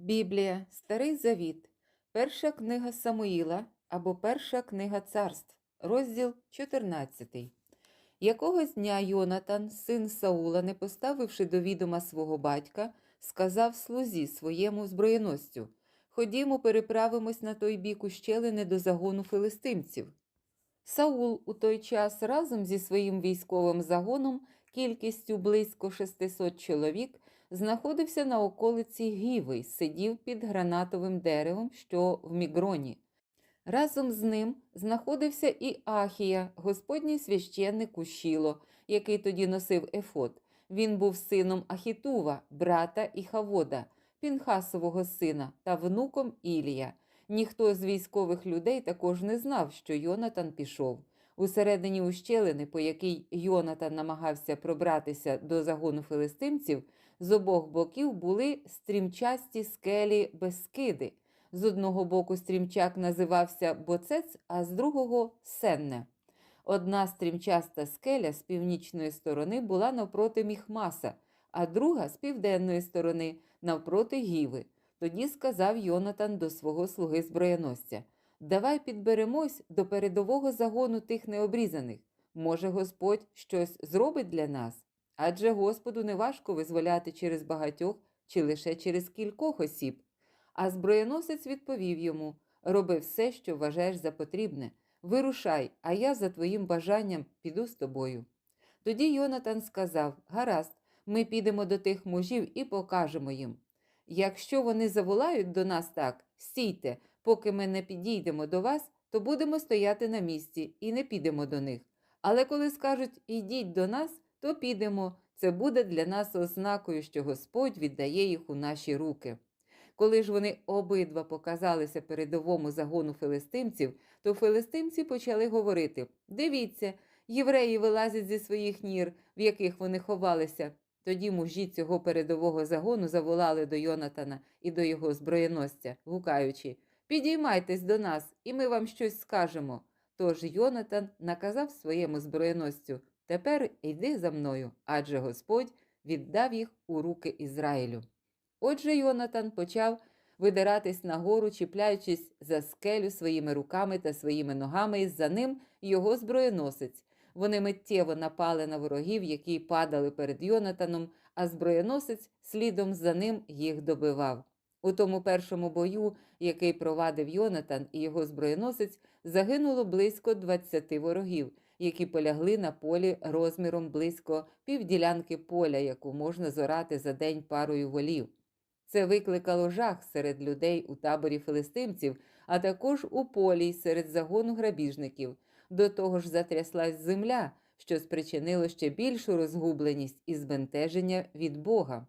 Біблія, Старий Завіт, Перша книга Самуїла або Перша книга царств, розділ 14. Якогось дня Йонатан, син Саула, не поставивши до відома свого батька, сказав слузі своєму зброєносцю Ходімо, переправимось на той бік ущелини до загону филистимців. Саул у той час разом зі своїм військовим загоном, кількістю близько 600 чоловік, знаходився на околиці Гіви, сидів під гранатовим деревом, що в Мігроні. Разом з ним знаходився і Ахія, господній священник у Шіло, який тоді носив ефод. Він був сином Ахітува, брата Іхавода, Пінхасового сина та внуком Ілія. Ніхто з військових людей також не знав, що Йонатан пішов. Усередині ущелини, по якій Йонатан намагався пробратися до загону филистимців, з обох боків були стрімчасті скелі Бескиди. З одного боку стрімчак називався Боцец, а з другого Сенне. Одна стрімчаста скеля з північної сторони була навпроти Міхмаса, а друга з південної сторони навпроти Гіви. Тоді сказав Йонатан до свого слуги зброєносця Давай підберемось до передового загону тих необрізаних. Може, Господь щось зробить для нас? Адже Господу неважко визволяти через багатьох чи лише через кількох осіб. А зброєносець відповів йому Роби все, що вважаєш за потрібне. Вирушай, а я за твоїм бажанням піду з тобою. Тоді Йонатан сказав Гаразд, ми підемо до тих мужів і покажемо їм. Якщо вони заволають до нас так, стійте, поки ми не підійдемо до вас, то будемо стояти на місці і не підемо до них. Але коли скажуть ідіть до нас, то підемо. Це буде для нас ознакою, що Господь віддає їх у наші руки. Коли ж вони обидва показалися передовому загону филистимців, то филистимці почали говорити: Дивіться, євреї вилазять зі своїх нір, в яких вони ховалися. Тоді мужі цього передового загону заволали до Йонатана і до його зброєносця, гукаючи Підіймайтесь до нас, і ми вам щось скажемо. Тож Йонатан наказав своєму зброєносцю Тепер йди за мною, адже Господь віддав їх у руки Ізраїлю. Отже, Йонатан почав видиратись нагору, чіпляючись за скелю своїми руками та своїми ногами, і за ним його зброєносець. Вони миттєво напали на ворогів, які падали перед Йонатаном, а зброєносець слідом за ним їх добивав. У тому першому бою, який провадив Йонатан і його зброєносець, загинуло близько 20 ворогів, які полягли на полі розміром близько півділянки поля, яку можна зорати за день парою волів. Це викликало жах серед людей у таборі филистимців, а також у полі серед загону грабіжників. До того ж затряслась земля, що спричинило ще більшу розгубленість і збентеження від Бога.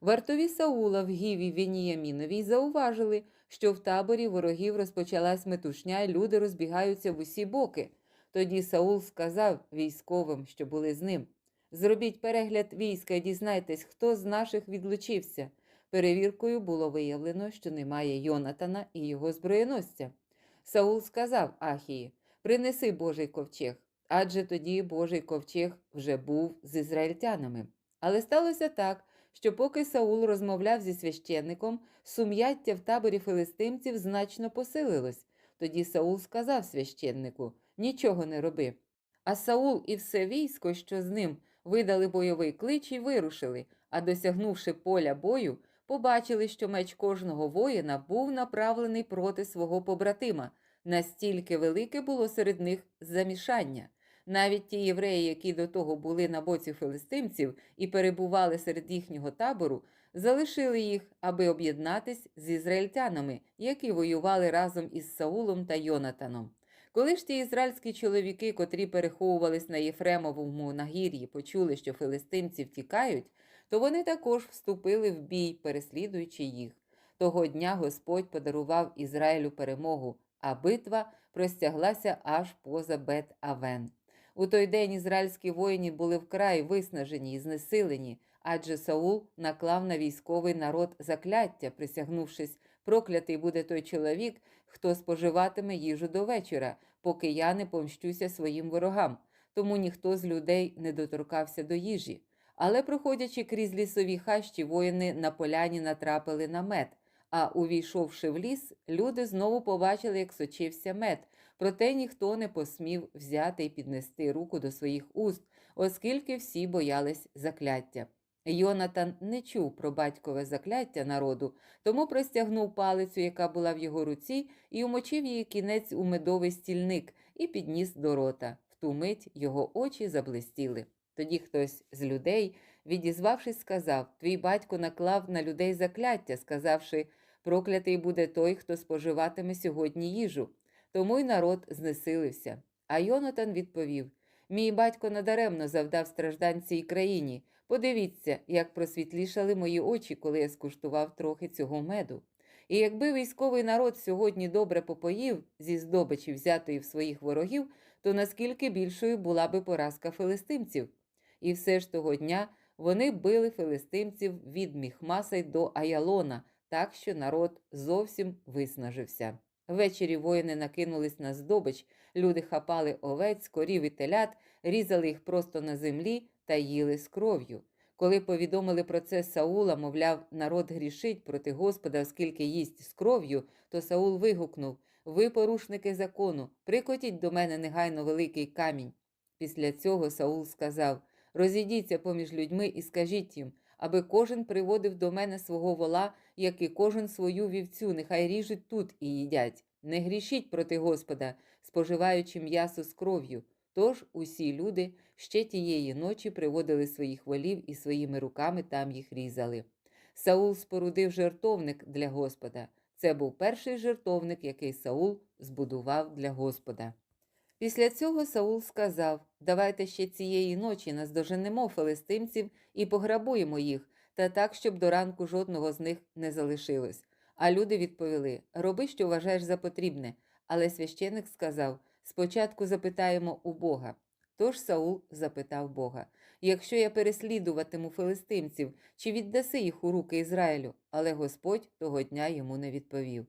Вартові Саула в Гіві Веніяміновій зауважили, що в таборі ворогів розпочалась метушня, і люди розбігаються в усі боки. Тоді Саул сказав військовим, що були з ним: Зробіть перегляд війська і дізнайтесь, хто з наших відлучився. Перевіркою було виявлено, що немає Йонатана і його зброєносця. Саул сказав Ахії: Принеси Божий ковчег, адже тоді Божий ковчег вже був з ізраїльтянами. Але сталося так, що поки Саул розмовляв зі священником, сум'яття в таборі филистимців значно посилилось. Тоді Саул сказав священнику нічого не роби. А Саул і все військо, що з ним, видали бойовий клич і вирушили, а досягнувши поля бою, побачили, що меч кожного воїна був направлений проти свого побратима. Настільки велике було серед них замішання. Навіть ті євреї, які до того були на боці филистимців і перебували серед їхнього табору, залишили їх, аби об'єднатись з ізраїльтянами, які воювали разом із Саулом та Йонатаном. Коли ж ті ізраїльські чоловіки, котрі переховувались на Єфремовому нагір'ї, почули, що филистимці втікають, то вони також вступили в бій, переслідуючи їх. Того дня Господь подарував Ізраїлю перемогу, а битва простяглася аж поза бет Авен. У той день ізраїльські воїни були вкрай виснажені і знесилені, адже Саул наклав на військовий народ закляття, присягнувшись, проклятий буде той чоловік, хто споживатиме їжу до вечора, поки я не помщуся своїм ворогам. Тому ніхто з людей не доторкався до їжі. Але, проходячи крізь лісові хащі, воїни на поляні натрапили на мед, А увійшовши в ліс, люди знову побачили, як сочився мед, проте ніхто не посмів взяти і піднести руку до своїх уст, оскільки всі боялись закляття. Йонатан не чув про батькове закляття народу, тому простягнув палицю, яка була в його руці, і умочив її кінець у медовий стільник і підніс до рота. В ту мить його очі заблистіли. Тоді хтось з людей, відізвавшись, сказав: Твій батько наклав на людей закляття, сказавши, проклятий буде той, хто споживатиме сьогодні їжу. Тому й народ знесилився. А Йонатан відповів: Мій батько надаремно завдав страждань цій країні. Подивіться, як просвітлішали мої очі, коли я скуштував трохи цього меду. І якби військовий народ сьогодні добре попоїв зі здобичі, взятої в своїх ворогів, то наскільки більшою була би поразка филистимців. І все ж того дня вони били филистимців від Міхмаса до Аялона, так що народ зовсім виснажився. Ввечері воїни накинулись на здобич, люди хапали овець, корів і телят, різали їх просто на землі та їли з кров'ю. Коли повідомили про це Саула, мовляв, народ грішить проти Господа, оскільки їсть з кров'ю, то Саул вигукнув Ви, порушники закону, прикотіть до мене негайно великий камінь. Після цього Саул сказав Розійдіться поміж людьми і скажіть їм, аби кожен приводив до мене свого вола, як і кожен свою вівцю, нехай ріжуть тут і їдять. Не грішіть проти Господа, споживаючи м'ясо з кров'ю. Тож усі люди ще тієї ночі приводили своїх волів і своїми руками там їх різали. Саул спорудив жертовник для Господа. Це був перший жертовник, який Саул збудував для Господа. Після цього Саул сказав: Давайте ще цієї ночі наздоженемо филистимців і пограбуємо їх, та так, щоб до ранку жодного з них не залишилось. А люди відповіли: Роби, що вважаєш за потрібне. Але священик сказав: Спочатку запитаємо у Бога. Тож Саул запитав Бога: Якщо я переслідуватиму филистимців, чи віддаси їх у руки Ізраїлю? Але Господь того дня йому не відповів.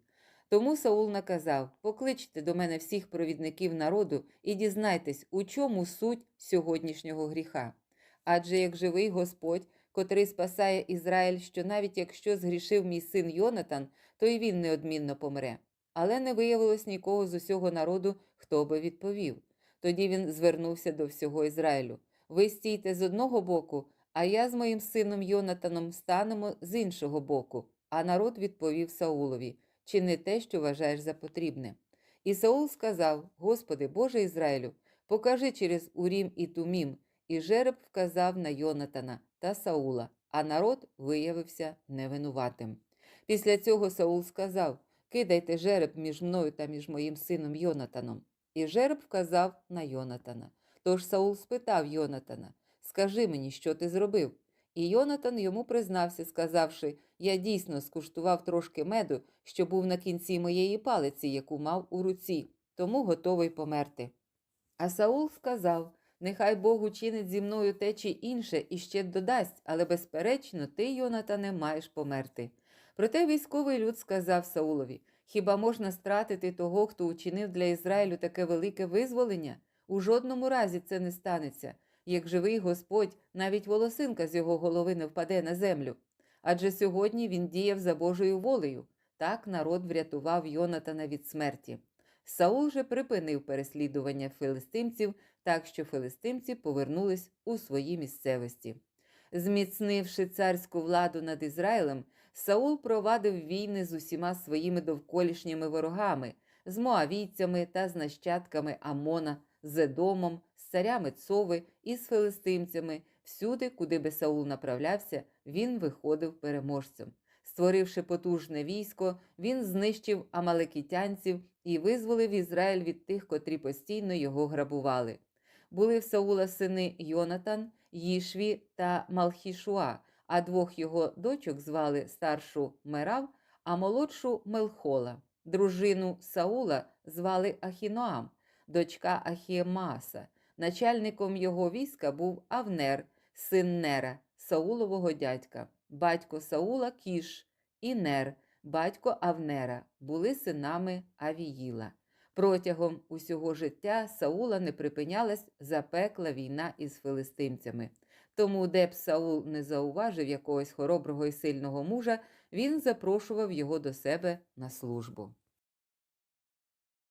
Тому Саул наказав: Покличте до мене всіх провідників народу і дізнайтесь, у чому суть сьогоднішнього гріха. Адже як живий Господь, котрий спасає Ізраїль, що навіть якщо згрішив мій син Йонатан, то й він неодмінно помре. Але не виявилось нікого з усього народу, хто би відповів. Тоді він звернувся до всього Ізраїлю. Ви стійте з одного боку, а я з моїм сином Йонатаном станемо з іншого боку. А народ відповів Саулові чи не те, що вважаєш за потрібне. І Саул сказав: Господи, Боже Ізраїлю, покажи через Урім і Тумім, і жереб вказав на Йонатана та Саула, а народ виявився невинуватим. Після цього Саул сказав: Кидайте жереб між мною та між моїм сином Йонатаном. І жереб вказав на Йонатана. Тож Саул спитав Йонатана: Скажи мені, що ти зробив? І Йонатан йому признався, сказавши: Я дійсно скуштував трошки меду, що був на кінці моєї палиці, яку мав у руці, тому готовий померти. А Саул сказав: Нехай Бог учинить зі мною те чи інше і ще додасть, але, безперечно, ти, Йонатане, маєш померти. Проте військовий люд сказав Саулові: Хіба можна стратити того, хто учинив для Ізраїлю таке велике визволення? У жодному разі це не станеться. Як живий Господь, навіть волосинка з його голови не впаде на землю. Адже сьогодні він діяв за Божою волею. Так народ врятував Йонатана від смерті. Саул же припинив переслідування филистимців, так що филистимці повернулись у свої місцевості. Зміцнивши царську владу над Ізраїлем, Саул провадив війни з усіма своїми довколішніми ворогами, з моавійцями та з нащадками Амона, з Едомом, з царями Цови і з филистимцями. Всюди, куди би Саул направлявся, він виходив переможцем. Створивши потужне військо, він знищив амалекітянців і визволив Ізраїль від тих, котрі постійно його грабували. Були в Саула сини Йонатан, Їшві та Малхішуа, а двох його дочок звали старшу Мерав, а молодшу Мелхола. Дружину Саула звали Ахіноам, дочка Ахіемаса. Начальником його війська був Авнер, син Нера, Саулового дядька, батько Саула Кіш і Нер, батько Авнера, були синами Авіїла. Протягом усього життя Саула не припинялась запекла війна із филистимцями. Тому, де б Саул не зауважив якогось хороброго і сильного мужа, він запрошував його до себе на службу.